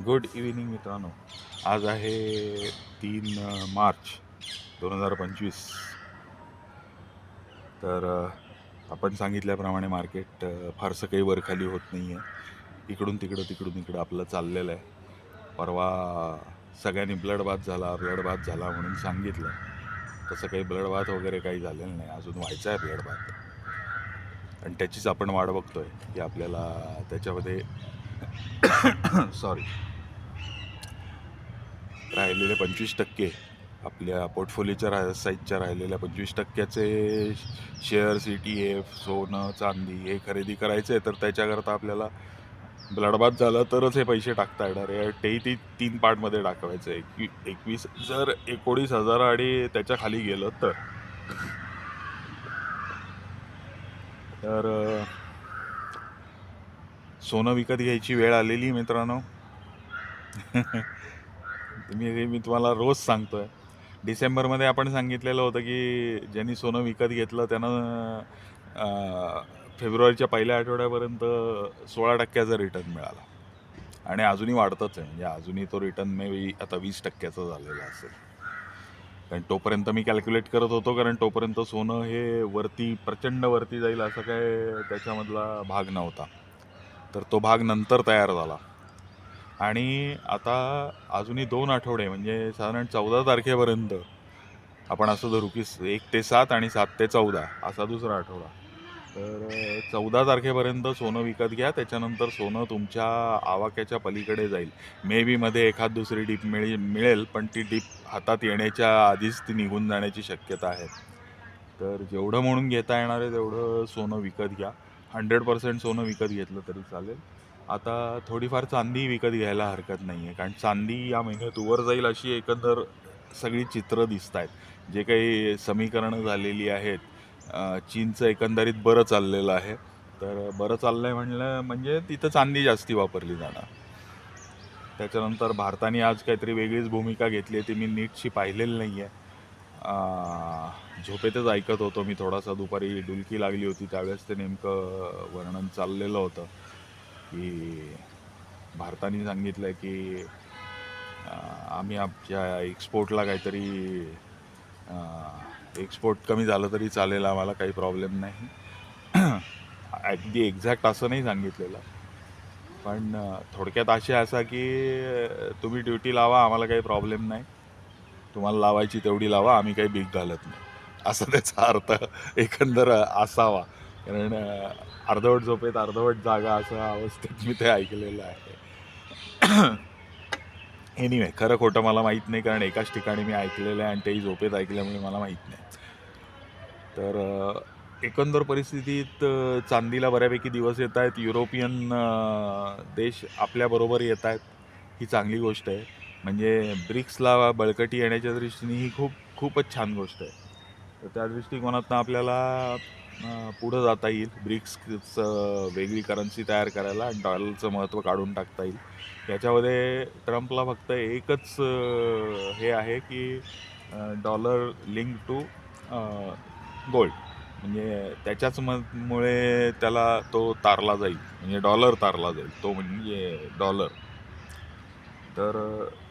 Good evening मित्रांनो. आज आहे तीन मार्च दोन हजार पंचवीस. तर आपण सांगितल्याप्रमाणे मार्केट फारसं काही वरखाली होत नाही आहे इकडून तिकडं तिकडून इकडं आपलं चाललेलं आहे. परवा सगळ्यांनी ब्लड बाथ झाला ब्लड बाथ झाला म्हणून सांगितलं. तसं काही ब्लड बाथ वगैरे काही झालेलं नाही. अजून व्हायचं आहे ब्लड बाथ आणि त्याचीच आपण वाट आहे की आपल्याला त्याच्यामध्ये सॉरी राहिलेले पंचवीस टक्के. आपल्या पोर्टफोलिओच्या रा साईजच्या राहिलेल्या पंचवीस टक्क्याचे शेअर्स ई टी एफ सोनं चांदी हे खरेदी करायचं आहे तर त्याच्याकरता आपल्याला ब्लडबाथ झालं तरच हे पैसे टाकता येणार आहे. तेही ती तीन पार्टमध्ये टाकवायचं आहे एकवी एकवीस जर एकोणीस हजार आणि त्याच्याखाली गेलं तर. तर सोनं विकत घ्यायची वेळ आलेली मित्रांनो. मी हे मी तुम्हाला रोज सांगतो आहे डिसेंबरमध्ये आपण सांगितलेलं होतं की ज्यांनी सोनं विकत घेतलं त्यानं फेब्रुवारीच्या पहिल्या आठवड्यापर्यंत सोळा टक्क्याचा रिटर्न मिळाला. आणि अजूनही वाढतच आहे. म्हणजे अजूनही तो रिटर्न मे बी आता वीस टक्क्याचा झालेला असेल. कारण तोपर्यंत मी कॅल्क्युलेट करत होतो कारण तोपर्यंत सोनं हे वरती प्रचंड वरती जाईल असं काय त्याच्यामधला भाग नव्हता. तर तो भाग नंतर तयार झाला. आणि आता अजूनही दोन आठवडे म्हणजे साधारण चौदा तारखेपर्यंत आपण असं धरू की एक ते सात आणि सात ते चौदा असा दुसरा आठवडा. तर चौदा तारखेपर्यंत सोनं विकत घ्या त्याच्यानंतर सोनं तुमच्या आवाक्याच्या पलीकडे जाईल. मे बीमध्ये एखाद दुसरी डीप मिळेल मिळेल पण ती डीप हातात येण्याच्या आधीच ती निघून जाण्याची शक्यता आहे. तर जेवढं म्हणून घेता येणार आहे तेवढं सोनं विकत घ्या. हंड्रेड पर्सेंट सोनं विकत घेतलं तरी चालेल. आता थोडीफार चांदी विकत घ्यायला हरकत नाही आहे कारण चांदी या महिन्यात उवर जाईल अशी एकंदर सगळी चित्र दिसत आहेत जे काही समीकरणं झालेली आहेत चीनचं एकंदरीत बरं चाललेलं आहे. तर बरं चाललं आहे म्हणलं म्हणजे तिथं चांदी जास्ती वापरली जाणार. त्याच्यानंतर भारताने आज काहीतरी वेगळीच भूमिका घेतली आहे ती मी नीटशी पाहिलेली नाही आहे झोपेतच ऐकत होतो मी. थोडासा दुपारी डुलकी लागली होती. त्यावेळेस ते नेमकं वर्णन चाललेलं होतं. की भारताने सांगितलं आहे की आम्ही आमच्या एक्सपोर्टला काहीतरी एक्सपोर्ट कमी झालं तरी चालेल आम्हाला काही प्रॉब्लेम नाही. अगदी एक्झॅक्ट असं नाही सांगितलेलं. पण थोडक्यात असे असा की तुम्ही ड्युटी लावा आम्हाला काही प्रॉब्लेम नाही. तुम्हाला लावायची तेवढी लावा आम्ही काही बीक घालत नाही. असा त्याचा अर्थ एकंदर असावा. कारण अर्धवट झोपेत अर्धवट जागा असं अवस्थेत मी ते ऐकलेलं आहे. एनिवे खरं खोटं मला माहीत नाही कारण एकाच ठिकाणी मी ऐकलेलं आहे आणि तेही झोपेत ऐकल्यामुळे मला माहीत नाही. तर एकंदर परिस्थितीत चांदीला बऱ्यापैकी दिवस येत आहेत. युरोपियन देश आपल्याबरोबर येत आहेत. ही चांगली गोष्ट आहे. म्हणजे ब्रिक्सला बळकटी येण्याच्या दृष्टीने ही खूप खूपच छान गोष्ट आहे. तर त्या दृष्टिकोनातनं आपल्याला पुढं जाता येईल. ब्रिक्सचं वेगळी करन्सी तयार करायला आणि डॉलरचं महत्त्व काढून टाकता येईल. याच्यामध्ये ट्रम्पला फक्त एकच हे आहे की डॉलर लिंक टू गोल्ड म्हणजे त्याच्याच मुळे त्याला तो तारला जाईल. म्हणजे डॉलर तारला जाईल. तो म्हणजे डॉलर तर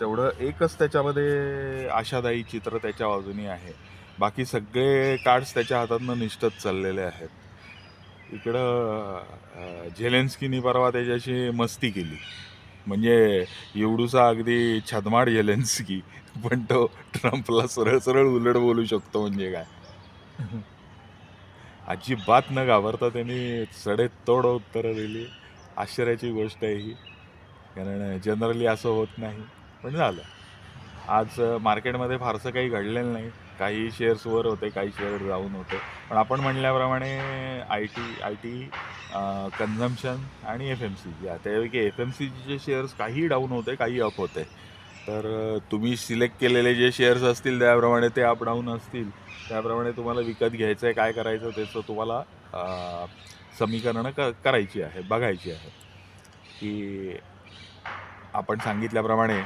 तेवढं एकच त्याच्यामध्ये आशादायी चित्र त्याच्या बाजूनी आहे. बाकी सगळे कार्ड्स त्याच्या हातातनं निष्ठत चाललेले आहेत. इकडं झेलेन्स्कीनी परवा त्याच्याशी मस्ती केली. म्हणजे एवढूसा अगदी छदमाड झेलेन्स्की पण तो ट्रम्पला सरळ सरळ उलट बोलू शकतो म्हणजे काय? अजिबात न घाबरता त्यांनी सडेतोड उत्तरं दिली. आश्चर्याची गोष्ट आहे ही. कारण जनरली असं होत नाही. पण झालं. आज मार्केटमध्ये फारसं काही घडलेलं नाही. काही शेअर्सवर होते काही शेअर डाऊन होते. पण आपण म्हणल्याप्रमाणे I T I T consumption आणि एफ एम सी जी त्यापैकी एफ एम सी जीचे शेअर्स काही डाऊन होते काही अप होते. तर तुम्ही सिलेक्ट केलेले जे शेअर्स असतील त्याप्रमाणे ते अप डाऊन असतील. त्याप्रमाणे तुम्हाला विकत घ्यायचं आहे काय करायचं त्याचं तुम्हाला समीकरणं क करायची आहे बघायची आहे. की आपण सांगितल्याप्रमाणे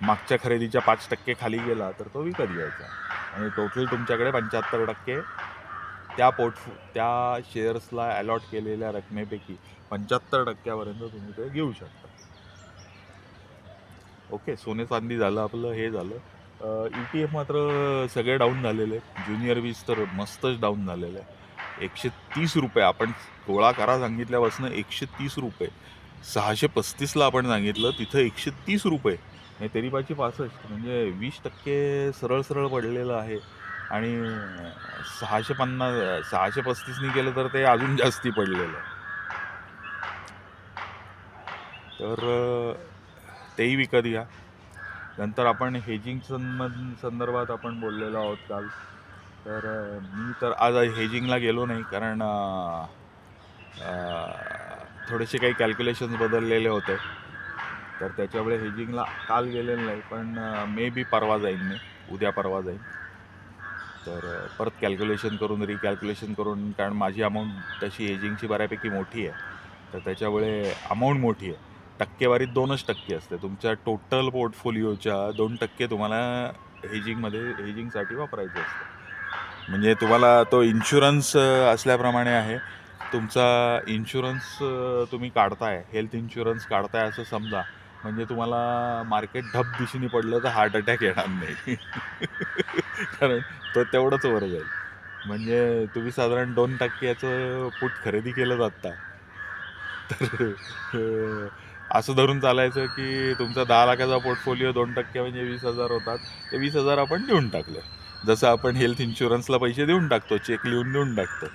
मागच्या खरेदीच्या पाच टक्के खाली गेला तर तो विकत घ्यायचा. आणि टोटल तुमच्याकडे पंच्याहत्तर टक्के त्या पोर्टफो त्या शेअर्सला अलॉट केलेल्या रकमेपैकी पंच्याहत्तर टक्क्यापर्यंत तुम्ही ते घेऊ शकता. ओके सोने चांदी झालं आपलं हे झालं. ई टी एफ मात्र सगळे डाऊन झालेले ज्युनियर वीज तर मस्तच डाऊन झालेलं आहे. एकशे तीस रुपये आपण गोळा करा सांगितल्यापासून एकशे तीस रुपये. सहाशे पस्तीसला आपण सांगितलं तिथं एकशे तीस रुपये आणि तेरीपाची पासष्ट म्हणजे वीस टक्के सरळ सरळ पडलेलं आहे. आणि सहाशे पन्नास सहाशे पस्तीसनी केलं तर ते अजून जास्ती पडलेलं आहे. तर तेही विकत घ्या. नंतर आपण हेजिंग संदर्भात आपण बोललेलो आहोत काल. तर मी तर आज हेजिंगला गेलो नाही कारण थोडेसे काही कॅल्क्युलेशन्स बदललेले होते. तर त्याच्यामुळे हेजिंगला काल गेलेलं नाही पण मे बी परवा जाईन मी. उद्या परवा जाईन तर परत कॅल्क्युलेशन करून रिकॅल्क्युलेशन करून कारण माझी अमाऊंट तशी हेजिंगची बऱ्यापैकी मोठी आहे. तर त्याच्यामुळे अमाऊंट मोठी आहे. टक्केवारीत दोनच टक्के असते. तुमच्या टोटल पोर्टफोलिओच्या दोन टक्के तुम्हाला हेजिंगमध्ये हेजिंगसाठी वापरायचे असते. म्हणजे तुम्हाला तो इन्शुरन्स असल्याप्रमाणे आहे. तुमचा इन्शुरन्स तुम्ही काढताय हेल्थ इन्शुरन्स काढताय असं समजा म्हणजे तुम्हाला मार्केट ढब दिशेने पडलं तर हार्ट अटॅक येणार नाही. कारण तो तेवढंच वर जाईल. म्हणजे तुम्ही साधारण दोन टक्के याचं खरेदी केलं जाता तर असं धरून चालायचं की तुमचा दहा लाखाचा पोर्टफोलिओ दोन टक्के म्हणजे वीस हजार होतात. ते वीस हजार आपण देऊन टाकलं. जसं आपण हेल्थ इन्शुरन्सला पैसे देऊन टाकतो चेक लिहून देऊन टाकतो.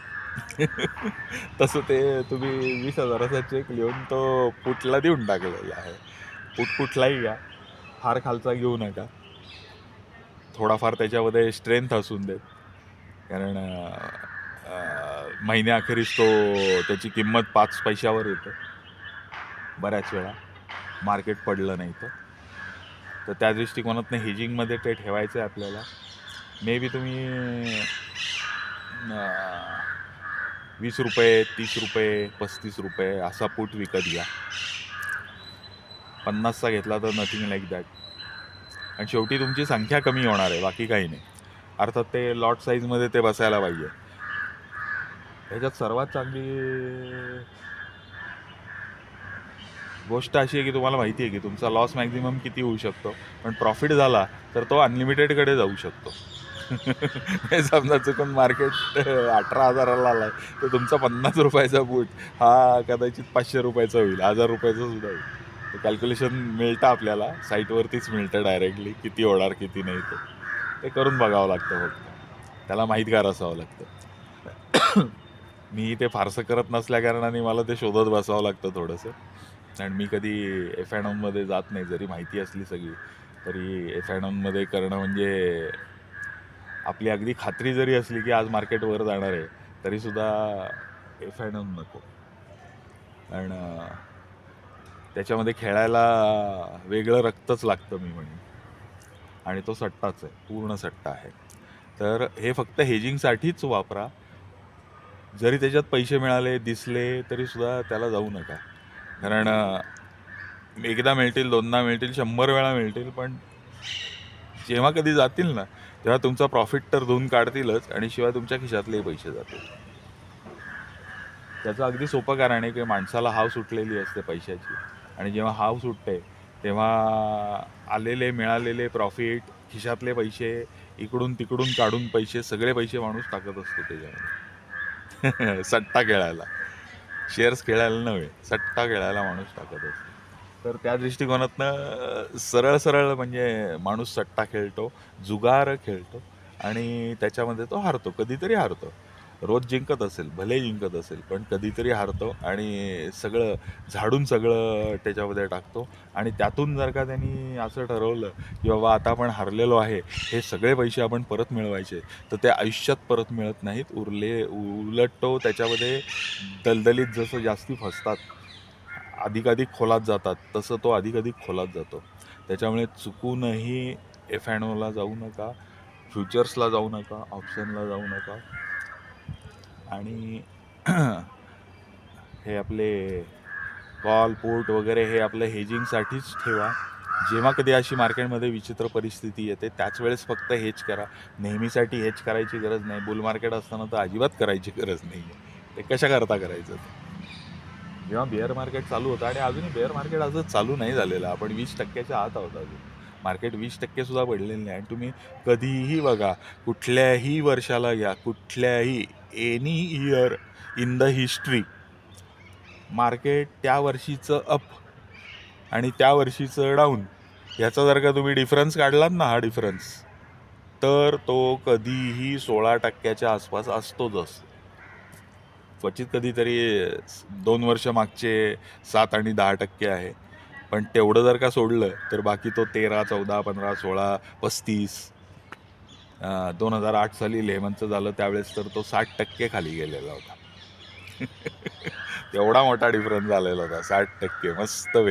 तसं ते तुम्ही वीस हजाराचा चेक लिहून तो पुटला देऊन टाकलेला आहे. कुठलाही घ्या. फार खालचा घेऊ नका. थोडाफार त्याच्यामध्ये स्ट्रेंथ असून देत. कारण महिन्याअखेरीस तो त्याची किंमत पाच पैशावर येते. बऱ्याच वेळा. मार्केट पडलं नाही तर. तर त्या दृष्टिकोनातनं हेजिंगमध्ये ते ठेवायचं आहे आपल्याला. मे बी तुम्ही वीस रुपये तीस रुपये पस्तीस रुपये असा पूट विकत घ्या. पन्नासचा घेतला तर नथिंग लाईक दॅट आणि शेवटी तुमची संख्या कमी होणार आहे बाकी काही नाही. अर्थात ते लॉट साईजमध्ये ते बसायला पाहिजे. ह्याच्यात सर्वात चांगली गोष्ट अशी आहे की तुम्हाला माहिती आहे की तुमचा लॉस मॅक्झिमम किती होऊ शकतो. पण प्रॉफिट झाला तर तो अनलिमिटेडकडे जाऊ शकतो. समजा चुकून मार्केट अठरा हजाराला आला तर तुमचा पन्नास रुपयाचा बूट हा कदाचित पाचशे रुपयाचा होईल हजार रुपयाचा सुद्धा होईल. ते कॅल्क्युलेशन मिळतं आपल्याला. साईटवरतीच मिळतं डायरेक्टली किती होणार किती नाही ते. ते करून बघावं लागतं फक्त. त्याला माहीतगार असावं लागतं. मी ते फारसं करत नसल्याकारणाने मला ते शोधत बसावं लागतं थोडंसं. आणि मी कधी एफ अँड ऑनमध्ये जात नाही जरी माहिती असली सगळी तरी एफ अँड ऑनमध्ये करणं म्हणजे आपली अगदी खात्री जरी असली की आज मार्केटवर जाणार आहे तरीसुद्धा एफ अँड ऑन नको. कारण त्याच्यामध्ये खेळायला वेगळं रक्तच लागतं मी म्हणेन. आणि तो सट्टाच आहे पूर्ण सट्टा आहे. तर हे फक्त हेजिंगसाठीच वापरा. जरी त्याच्यात पैसे मिळाले दिसले तरीसुद्धा त्याला जाऊ नका. कारण एकदा मिळतील दोनदा मिळतील शंभर वेळा मिळतील पण जेव्हा कधी जातील ना तेव्हा तुमचा प्रॉफिट तर धुवून काढतीलच आणि शिवाय तुमच्या खिशातलेही पैसे जातील. त्याचं अगदी सोपं कारण आहे की माणसाला हाव सुटलेली असते पैशाची. आणि जेव्हा हाव सुटते तेव्हा आलेले मिळालेले प्रॉफिट खिशातले पैसे इकडून तिकडून काढून पैसे सगळे पैसे माणूस टाकत असतो त्याच्यामध्ये. सट्टा खेळायला. शेअर्स खेळायला नव्हे सट्टा खेळायला माणूस टाकत असतो. तर त्या दृष्टिकोनातनं सरळ सरळ म्हणजे माणूस सट्टा खेळतो जुगार खेळतो आणि त्याच्यामध्ये तो हारतो कधीतरी हारतो. रोज जिंकत असेल भले जिंकत असेल पण कधीतरी हारतो आणि सगळं झाडून सगळं त्याच्यामध्ये टाकतो. आणि त्यातून जर का त्यांनी असं ठरवलं की बाबा आता आपण हरलेलो आहे हे सगळे पैसे आपण परत मिळवायचे तर ते आयुष्यात परत मिळत नाहीत. उरले उलट तो त्याच्यामध्ये दलदलीत जसं जास्ती फसतात अधिकाधिक खोलात जातात तसं तो अधिकाधिक खोलात जातो. त्याच्यामुळे चुकूनही एफ अँड ओला जाऊ नका फ्युचर्सला जाऊ नका ऑप्शनला जाऊ नका. आणि हे आपले कॉल पोर्ट वगैरे हे आपलं हेजिंगसाठीच ठेवा. जेव्हा कधी अशी मार्केटमध्ये विचित्र परिस्थिती येते त्याच वेळेस फक्त हेज करा. नेहमीसाठी हेज करायची गरज नाही. बुल मार्केट असताना तर अजिबात करायची गरज नाही आहे ते कशा करता करायचं? जेव्हा बेअर मार्केट चालू होतं आणि अजूनही बेअर मार्केट असं चालू नाही झालेलं. आपण वीस टक्क्याच्या आत आहोत अजून. मार्केट वीस टक्के सुद्धा पडलेलं नाही. आणि तुम्ही कधीही बघा कुठल्याही वर्षाला घ्या कुठल्याही any year in the history market त्या वर्षीचं अप आणि त्या वर्षीचं डाऊन याचा जर का तुम्ही डिफरन्स काढलात ना हा डिफरन्स तर तो कधीही सोळा टक्क्याच्या आसपास असतोच असतो क्वचित कधीतरी दोन वर्ष मागचे सात आणि दहा टक्के आहे. पण तेवढं जर का सोडलं तर बाकी तो तेरा चौदा पंधरा सोळा पस्तीस दोन हजार आठ साली लेमनचं झालं त्यावेळेस तर तो साठ टक्के खाली गेलेला होता. तेवढा मोठा डिफरन्स झालेला होता साठ टक्के मस्त